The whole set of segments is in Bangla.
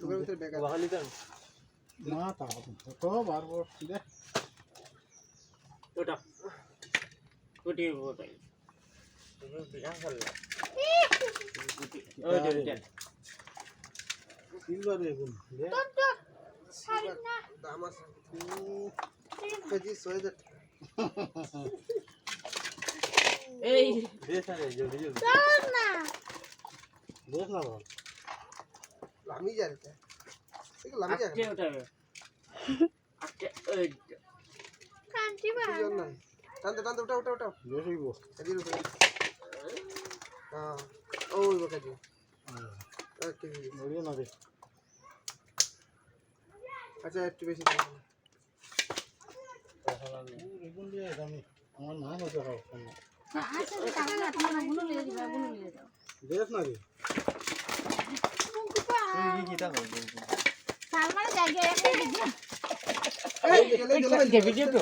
লোকের ভিতরে ব্যাগ আছে বহালি তা তো বারবার দে ওটা কোটি ওটাই বিরাট ভালো ওই সিলভার বেগুন দে দাম আছে। কেজি ছয় হাজার এই। দে সারে জলদি জলদি দেখ না। বল লামি যা রে ঠিক লামি যা আজকে ওটা। আজকে ওই জন না। টানতে টানতে উঠা। উঠা উঠা দেখিব কেজির উপরে হ্যাঁ। ওই বকা জি এক না দে আচ্ছা একটু বেশি আমার নাম হতে তো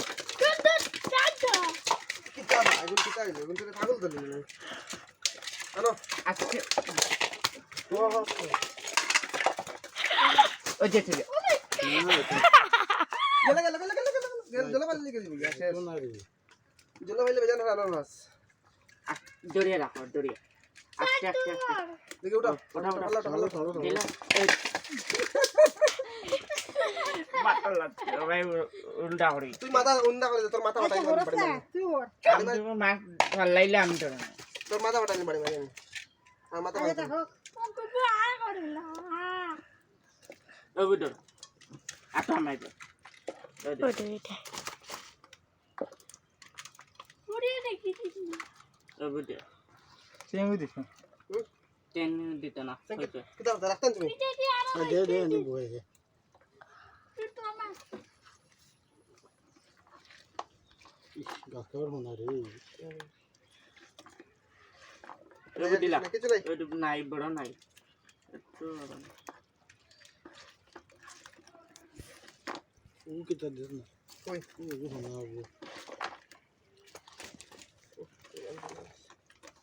ছাগল ধরলি আনো আজকে ও যে ঠিক গেলে গেলে গেলে গেলে গেলে জলে পালি লিখে দিবি রে জলে মাথা লাগছে ভাই উল্টা মাথা ওঠাই বাড়ি বাড়ি আমি তোর মাথা ওঠাই আমি আর মাথা ওঠাই আমায় তো ওই বুঝো। চেঙ্গি দিছ। টেন দিত না কিতা রাখতেন তুমি দে দে নি বয়ে দে ইস গাছর হোনা রে। ওই দিলাম কিছু নাই। বড় নাই। একটু ও কিতা দে না ওই ও হোনা ও